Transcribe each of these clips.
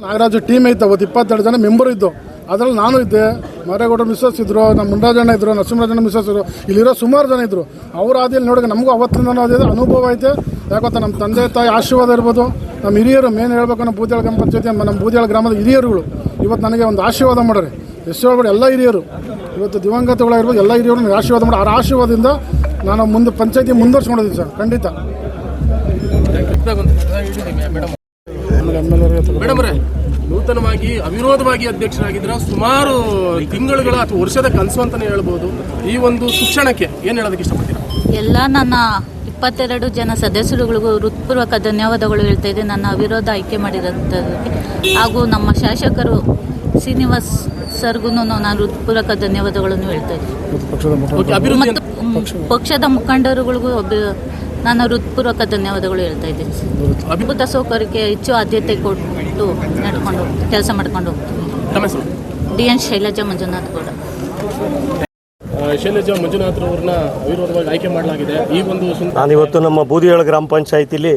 Nagaraju team ಐತೆ ಅವತ್ತು ಇಪ್ಪತ್ತೆರಡು ಜನ ಮೆಂಬರ್ ಇದ್ದು. ಅದರಲ್ಲಿ ನಾನು ಇದ್ದೆ ಮರೇಗೌಡರು ಮಿಸ್ಸಸ್ ಇದ್ರು, ನಮ್ಮ ಮುಂಡಾಜಣ್ಣ ಇದ್ರು, ನರಸಿಂಹರಾಜಣ್ಣ ಮಿಸ್ಸಸ್ ಇದ್ರು, ಇಲ್ಲಿರೋ ಸುಮಾರು ಜನ ಇದ್ರು. ಅವ್ರ ಆದಿಯಲ್ಲಿ ನೋಡಿದ್ರೆ ನಮಗೂ ಅವತ್ತಿಂದ ಅದೇ ಅನುಭವ ಐತೆ. ಯಾಕಂತ ನಮ್ಮ ತಂದೆ, ತಾಯಿ ಆಶೀರ್ವಾದ ಇರ್ಬೋದು. ನಮ್ಮ ಹಿರಿಯರು ಮೇನ್ ಹೇಳ್ಬೇಕು ನಮ್ಮ ಬೂದಿಯಾಳ ಗ್ರಾಮ ಪಂಚಾಯತಿ, ನಮ್ಮ ಬೂದಿಯಾಳ ಗ್ರಾಮದ ಹಿರಿಯರುಗಳು. ಇವತ್ತು ನನಗೆ ಒಂದು ಆಶೀರ್ವಾದ ಮಾಡೋರೆ ಎಷ್ಟು ಹೇಳ್ಬೇಡಿ ಎಲ್ಲ ಹಿರಿಯರು. ಇವತ್ತು ದಿವಂಗತಗಳಾಗಿರ್ಬೋದು ಎಲ್ಲ ಹಿರಿಯರು ನನಗೆ ಆಶೀರ್ವಾದ ಮಾಡಿ ಆ ಆಶೀರ್ವಾದದಿಂದ ನಾನು ಮುಂದೆ ಪಂಚಾಯತಿ ಮುಂದುವರ್ಸ್ಕೊಂಡಿದ್ದೀನಿ ಸರ್, ಖಂಡಿತ. ಆಮೇಲೆ ಎಂ ಎಲ್ ಎ ಮೇಡಮ್ ಅವರೇ ನೂತನವಾಗಿ ಅವಿರೋಧವಾಗಿ ಅಧ್ಯಕ್ಷರಾಗಿದ್ರ ಸುಮಾರು ತಿಂಗಳುಗಳ ಅಥವಾ ವರ್ಷದ ಕನಸು ಅಂತಾನೆ ಹೇಳ್ಬೋದು. ಈ ಒಂದು ಶಿಕ್ಷಣಕ್ಕೆ ಏನ್ ಹೇಳೋದಕ್ಕೆ ಇಷ್ಟಪಡ್ತೀರಾ? ಎಲ್ಲ ನನ್ನ ಇಪ್ಪತ್ತೆರಡು ಜನ ಸದಸ್ಯರುಗಳಿಗೂ ಹೃತ್ಪೂರ್ವಕ ಧನ್ಯವಾದಗಳು ಹೇಳ್ತಾ ಇದೆ ನನ್ನ ಅವಿರೋಧ ಆಯ್ಕೆ ಮಾಡಿರೋಂಥದ್ದಕ್ಕೆ ಹಾಗೂ ನಮ್ಮ ಶಾಸಕರು ಶ್ರೀನಿವಾಸ್ ಸರ್ಗೂ ನಾನು ಹೃತ್ಪೂರ್ವಕ ಧನ್ಯವಾದಗಳನ್ನು ಹೇಳ್ತಾ ಇದ್ದೀನಿ ಪಕ್ಷದ ಮತ್ತು ಮುಖಂಡರುಗಳಿಗೂ ನಾನು ಹೃತ್ಪೂರ್ವಕ ಧನ್ಯವಾದಗಳು ಹೇಳ್ತಾ ಇದ್ದೀನಿ. ಅದ್ಭುತ ಸೌಕರ್ಯಕ್ಕೆ ಹೆಚ್ಚು ಆದ್ಯತೆ ಕೊಟ್ಟು ನಡ್ಕೊಂಡು ಕೆಲಸ ಮಾಡ್ಕೊಂಡು ಹೋಗ್ತೀನಿ. ತಮ್ಮ ಹೆಸರು ಡಿ ಎನ್ ಶೈಲಜಾ ಮಂಜುನಾಥ್ ಗೌಡ. ಆ, ಶೈಲಜಾ ಮಂಜುನಾಥ್ ಅವ್ರನ್ನ ಅವಿರೋಧವಾಗಿ ಆಯ್ಕೆ ಮಾಡಲಾಗಿದೆ. ಈ ಒಂದು ನಾನಿವತ್ತು ನಮ್ಮ ಬೂದಿಯಾಳ ಗ್ರಾಮ ಪಂಚಾಯತಿಲಿ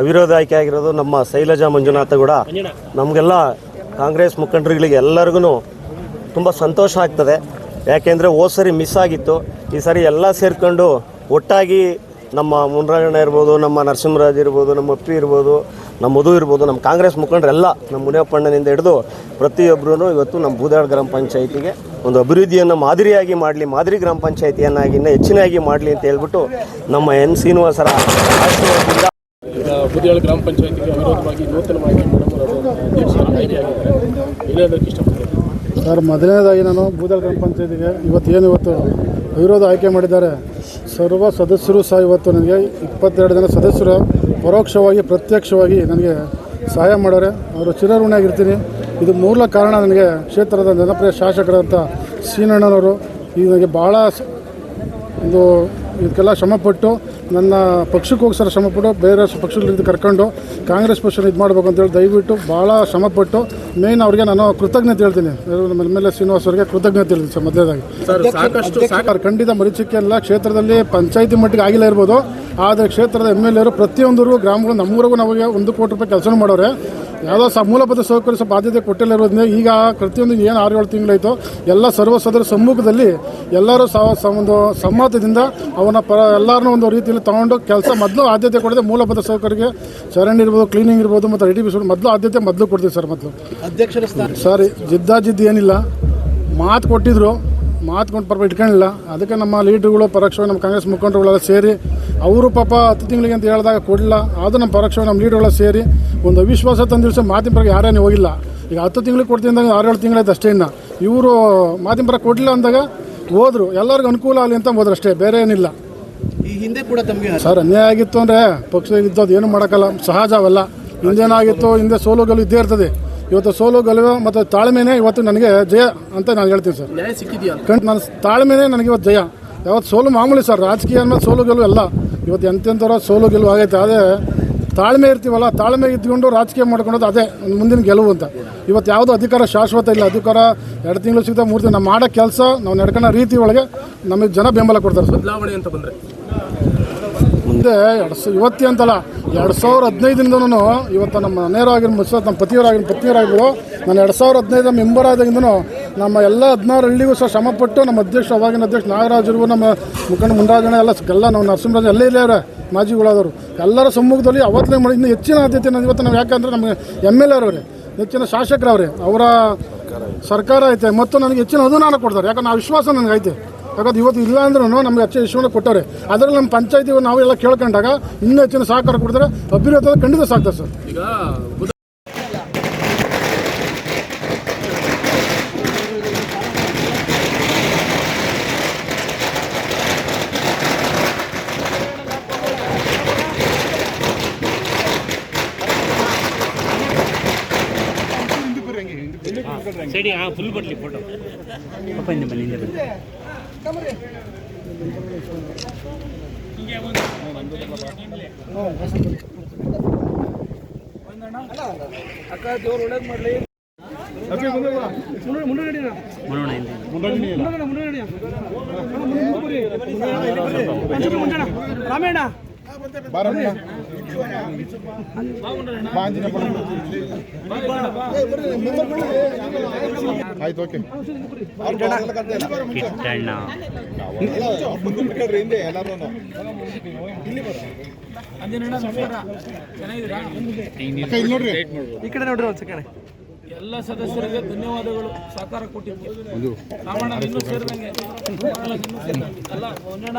ಅವಿರೋಧ ಆಯ್ಕೆ ಆಗಿರೋದು ನಮ್ಮ ಶೈಲಜಾ ಮಂಜುನಾಥ ಕೂಡ ನಮಗೆಲ್ಲ ಕಾಂಗ್ರೆಸ್ ಮುಖಂಡರುಗಳಿಗೆ ಎಲ್ಲರಿಗೂ ತುಂಬ ಸಂತೋಷ ಆಗ್ತದೆ. ಯಾಕೆಂದರೆ ಹೋದ ಸರಿ ಮಿಸ್ ಆಗಿತ್ತು. ಈ ಸರಿ ಎಲ್ಲ ಸೇರ್ಕೊಂಡು ಒಟ್ಟಾಗಿ ನಮ್ಮ ಮುನರಾಜಣ್ಣ ಇರ್ಬೋದು ನಮ್ಮ ನರಸಿಂಹರಾಜ್ ಇರ್ಬೋದು ನಮ್ಮ ಅಪ್ಪಿ ಇರ್ಬೋದು ನಮ್ಮ ಮಧು ಇರ್ಬೋದು ನಮ್ಮ ಕಾಂಗ್ರೆಸ್ ಮುಖಂಡರೆಲ್ಲ ನಮ್ಮ ಮುನಿಯಪ್ಪಣ್ಣನಿಂದ ಹಿಡಿದು ಪ್ರತಿಯೊಬ್ಬರೂ ಇವತ್ತು ನಮ್ಮ ಬೂದಾಳ್ ಗ್ರಾಮ ಪಂಚಾಯಿತಿಗೆ ಒಂದು ಅಭಿವೃದ್ಧಿಯನ್ನು ಮಾದರಿಯಾಗಿ ಮಾಡಲಿ ಮಾದರಿ ಗ್ರಾಮ ಪಂಚಾಯಿತಿಯನ್ನಾಗಿ ಇನ್ನೂ ಹೆಚ್ಚಿನಾಗಿ ಮಾಡಲಿ ಅಂತ ಹೇಳ್ಬಿಟ್ಟು ನಮ್ಮ ಎನ್ ಶ್ರೀನಿವಾಸರ ಆಶೀರ್ವಾದದಿಂದ ಬುದಿಯಾಳ ಗ್ರಾಮ ಪಂಚಾಯತಿಗೆ ನೂತನವಾಗಿ ಸರ್ ಮೊದಲನೇದಾಗಿ ನಾನು ಬೂದಾಳ್ ಗ್ರಾಮ ಪಂಚಾಯತಿಗೆ ಇವತ್ತು ಏನು ಇವತ್ತು ಅವಿರೋಧ ಆಯ್ಕೆ ಮಾಡಿದ್ದಾರೆ. ಸರ್ವ ಸದಸ್ಯರು ಸಹ ಇವತ್ತು ನನಗೆ ಇಪ್ಪತ್ತೆರಡು ಜನ ಸದಸ್ಯರು ಪರೋಕ್ಷವಾಗಿ, ಪ್ರತ್ಯಕ್ಷವಾಗಿ ನನಗೆ ಸಹಾಯ ಮಾಡೋರೆ ಅವರು ಚಿರಋಣಿಯಾಗಿರ್ತೀನಿ. ಇದು ಮೂಲ ಕಾರಣ ನನಗೆ ಕ್ಷೇತ್ರದ ಜನಪ್ರಿಯ ಶಾಸಕರಂಥ ಸೀನಣ್ಣನವರು. ಈ ನನಗೆ ಭಾಳ ಒಂದು ಇದಕ್ಕೆಲ್ಲ ಶ್ರಮಪಟ್ಟು ನನ್ನ ಪಕ್ಷಕ್ಕೋಸ್ಕರ ಶ್ರಮಪಟ್ಟು ಬೇರೆ ಪಕ್ಷಗಳಿಂದ ಕರ್ಕೊಂಡು ಕಾಂಗ್ರೆಸ್ ಪಕ್ಷನ ಇದು ಮಾಡಬೇಕು ಅಂತೇಳಿ ದಯವಿಟ್ಟು ಭಾಳ ಶ್ರಮಪಟ್ಟು ಮೇನ್ ಅವ್ರಿಗೆ ನಾನು ಕೃತಜ್ಞತೆ ಹೇಳ್ತೀನಿ. ಎಂ ಎಲ್ ಎ ಶ್ರೀನಿವಾಸ್ ಅವರಿಗೆ ಕೃತಜ್ಞತೆ ಹೇಳ್ತೀನಿ ಸರ್ ಮೊದಲೇದಾಗಿ ಖಂಡಿತ ಮರೀಚಿಕೆ ಎಲ್ಲ ಕ್ಷೇತ್ರದಲ್ಲಿ ಪಂಚಾಯತಿ ಮಟ್ಟಿಗೆ ಆಗಿಲ್ಲ ಇರ್ಬೋದು ಆದರೆ ಕ್ಷೇತ್ರದ ಎಂ ಎಲ್ ಎರು ಪ್ರತಿಯೊಂದರಿಗೂ ಗ್ರಾಮಗಳು ನಮ್ಮೂರಿಗೂ ನಮಗೆ ಒಂದು ಕೋಟಿ ರೂಪಾಯಿ ಕೆಲಸ ಮಾಡೋರೆ ಯಾವುದೋ ಸಹ ಮೂಲಭೂತ ಸೌಕರ್ಯ ಬಾಧ್ಯತೆ ಆದ್ಯತೆ ಕೊಟ್ಟಿಲ್ಲ ಇರೋದ್ರಿಂದ ಈಗ ಪ್ರತಿಯೊಂದು ಏನು ಆರು ಏಳು ತಿಂಗಳಾಯಿತು ಎಲ್ಲ ಸರ್ವ ಸದರ ಸಮ್ಮುಖದಲ್ಲಿ ಎಲ್ಲರೂ ಸಹ ಸ- ಒಂದು ಸಮ್ಮತದಿಂದ ಅವನ ಪರ ಎಲ್ಲರನ್ನೂ ಒಂದು ರೀತಿಯಲ್ಲಿ ತಗೊಂಡು ಕೆಲಸ ಮೊದಲು ಆದ್ಯತೆ ಕೊಡದೆ ಮೂಲಭೂತ ಸೌಕರ್ಯಕ್ಕೆ ಚರಂಡಿ ಇರ್ಬೋದು ಕ್ಲೀನಿಂಗ್ ಇರ್ಬೋದು ಮತ್ತು ರೆಡಿ ಬಿಸೋದು ಮೊದಲು ಆದ್ಯತೆ ಮೊದಲು ಕೊಡ್ತೀವಿ ಸರ್ ಮೊದಲು. ಸರ್ ಜಿದ್ದಾಜಿದ್ದು ಏನಿಲ್ಲ. ಮಾತು ಕೊಟ್ಟಿದ್ರು. ಮಾತು ಕೊಟ್ಟು ಪರ್ವ ಇಟ್ಕೊಂಡಿಲ್ಲ. ಅದಕ್ಕೆ ನಮ್ಮ ಲೀಡ್ರುಗಳು ಪರೋಕ್ಷವಾಗಿ ನಮ್ಮ ಕಾಂಗ್ರೆಸ್ ಮುಖಂಡರುಗಳೆಲ್ಲ ಸೇರಿ ಅವರು ಪಾಪ ಹತ್ತು ತಿಂಗಳಿಗೆ ಅಂತ ಹೇಳಿದಾಗ ಕೊಡಲಿಲ್ಲ. ಅದು ನಮ್ಮ ಪರೋಕ್ಷವಾಗಿ ನಮ್ಮ ಲೀಡ್ರುಗಳೆಲ್ಲ ಸೇರಿ ಒಂದು ಅವಿಶ್ವಾಸ ತಂದಿರಿಸಿ ಮಾತಿನ ಪರವಾಗಿ ಯಾರೇನು ಹೋಗಿಲ್ಲ. ಈಗ ಹತ್ತು ತಿಂಗಳಿಗೆ ಕೊಡ್ತೀನಿ ಅಂದಾಗ ಆರು ಏಳು ತಿಂಗಳಾಯ್ತು ಅಷ್ಟೇ ಇನ್ನು. ಇವರು ಮಾತಿನ ಪರ ಕೊಡಲಿಲ್ಲ ಅಂದಾಗ ಹೋದರು. ಎಲ್ಲರಿಗೂ ಅನುಕೂಲ ಆಗಲಿ ಅಂತ ಹೋದ್ರು ಅಷ್ಟೇ ಬೇರೆ ಏನಿಲ್ಲ. ಈ ಹಿಂದೆ ಕೂಡ ತಮಗೆ ಸರ್ ಅನ್ಯಾಯ ಆಗಿತ್ತು ಅಂದರೆ ಪಕ್ಷ ಇದ್ದದ್ದು ಏನು ಮಾಡೋಕ್ಕಲ್ಲ. ಸಹಜ ಅವೆಲ್ಲ. ಹಿಂದೇನಾಗಿತ್ತು ಹಿಂದೆ ಸೋಲುಗಳು ಇದ್ದೇ ಇರ್ತದೆ. ಇವತ್ತು ಸೋಲು ಗೆಲುವು ಮತ್ತು ತಾಳ್ಮೆನೇ ಇವತ್ತು ನನಗೆ ಜಯ ಅಂತ ನಾನು ಹೇಳ್ತೀನಿ ಸರ್. ನ್ಯಾಯ ಸಿಕ್ಕಿದೆಯಾ? ಕಂಡು ನನ್ನ ತಾಳ್ಮೆನೇ ನನಗೆ ಇವತ್ತು ಜಯ. ಯಾವತ್ತು ಸೋಲು ಮಾಮೂಲಿ ಸರ್ ರಾಜಕೀಯ ಅನ್ನೋದು ಸೋಲು ಗೆಲುವು ಎಲ್ಲ. ಇವತ್ತು ಎಂತೆಂಥವ್ರ ಸೋಲು ಗೆಲುವು ಆಗೈತೆ. ಅದೇ ತಾಳ್ಮೆ ಇರ್ತೀವಲ್ಲ ತಾಳ್ಮೆ ಇದ್ಕೊಂಡು ರಾಜಕೀಯ ಮಾಡ್ಕೊಳೋದು ಅದೇ ಮುಂದಿನ ಗೆಲುವು ಅಂತ. ಇವತ್ತು ಯಾವುದೋ ಅಧಿಕಾರ ಶಾಶ್ವತ ಇಲ್ಲ. ಅಧಿಕಾರ ಎರಡು ತಿಂಗಳು ಸಿಗ್ತಾ ಮೂರು ತಿಂಗಳು. ನಾವು ಮಾಡೋ ಕೆಲಸ ನಾವು ನಡ್ಕೊಳ್ಳೋ ರೀತಿ ಒಳಗೆ ನಮಗೆ ಜನ ಬೆಂಬಲ ಕೊಡ್ತಾರೆ ಸರ್. ಬದಲಾವಣೆ ಅಂತ ಬಂದ್ರೆ? ಮುಂದೆ ಎರಡು ಇವತ್ತಿ ಅಂತಲ್ಲ ಎರಡು ಸಾವಿರ ಹದಿನೈದರಿಂದನೂ ಇವತ್ತು ನಮ್ಮ ಮನೆಯವರಾಗಿರೋ ಮುಸ ನಮ್ಮ ಪತಿಯವರಾಗಿರೋ ಪತ್ನಿಯವರಾಗಿರೋ ನಾನು ಎರಡು ಸಾವಿರ ಹದಿನೈದು ಮೆಂಬರ್ ಆದಾಗಿಂದನೂ ನಮ್ಮ ಎಲ್ಲ ಹದಿನಾರು ಹಳ್ಳಿಗೂ ಸಹ ಶ್ರಮಪಟ್ಟು ನಮ್ಮ ಅಧ್ಯಕ್ಷ, ಅವಾಗಿನ ಅಧ್ಯಕ್ಷ ನಾಗರಾಜರು ನಮ್ಮ ಮುಖಂಡ ಮುಂಡಾಗಣ ಎಲ್ಲ ಎಲ್ಲ ನಾವು ನರಸಿಂಹರಾಜ ಎಲ್ಲ ಇಲ್ಲೇ ಮಾಜಿಗಳಾದವರು ಎಲ್ಲರ ಸಮ್ಮುಖದಲ್ಲಿ ಅವತ್ತೇ ಮಾಡಿ ಇನ್ನೂ ಹೆಚ್ಚಿನ ಆದ್ಯತೆ ನಾನು ಇವತ್ತು ನಾವು ಯಾಕಂದ್ರೆ ನಮಗೆ ಎಂ ಎಲ್ ಎರವರೇ ಹೆಚ್ಚಿನ ಶಾಸಕರವ್ರೆ, ಅವರ ಸರ್ಕಾರ ಐತೆ, ಮತ್ತು ನನಗೆ ಹೆಚ್ಚಿನ ಅನುದಾನ ಕೊಡ್ತಾರೆ. ಯಾಕಂದ್ರೆ ಆ ವಿಶ್ವಾಸ ನನಗೆ ಐತೆ ಯಾಕಂದ್ರೆ ಇವತ್ತು ಇಲ್ಲ ಅಂದ್ರೂ ನಮ್ಗೆ ಹೆಚ್ಚು ವಿಶ್ವಾಸ ಕೊಟ್ಟವ್ರೆ. ಅದರಲ್ಲಿ ನಮ್ಮ ಪಂಚಾಯತಿ ನಾವೆಲ್ಲ ಕೇಳ್ಕೊಂಡಾಗ ಇನ್ನೂ ಹೆಚ್ಚಿನ ಸಹಕಾರ ಕೊಡ್ತಾರೆ. ಅಭಿವೃದ್ಧಿ ಖಂಡಿತ ಸಾಕ್ತಾರೆ ಸರ್. ಈಗ ಬುಧ ಸೈಡಿ ಹಾಂ ಫುಲ್ ಬರಲಿ ಫೋಟೋ ಪಾಪ ಹಿಂದೆ ಬನ್ನಿ ಹಿಂದೆ ಬನ್ನಿ. ಮುನ್ನೋಣ ಹಿಂದೆ ಆಯ್ತು ಓಕೆ. ಕಿಟ್ಟಣ್ಣ ಇಲ್ಲಿ ನೋಡ್ರಿ. ಈ ಕಡೆ ನೋಡ್ರಿ ಒಂದು ಸೆಕೆಂಡ್ ಎಲ್ಲ ಸದಸ್ಯರಿಗೆ ಧನ್ಯವಾದಗಳು. ಸಹಕಾರ ಕೊಟ್ಟಿದ್ದು ರಾಮಣ್ಣ ಇನ್ನೂ ಸೇರಿದಂಗೆ. ಎಲ್ಲ ಒಂದಣ್ಣ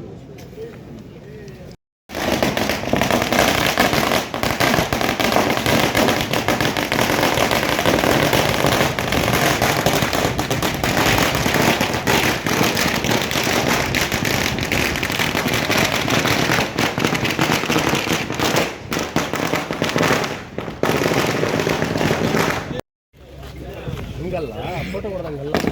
போட்டு கொடுத்தாங்கல்ல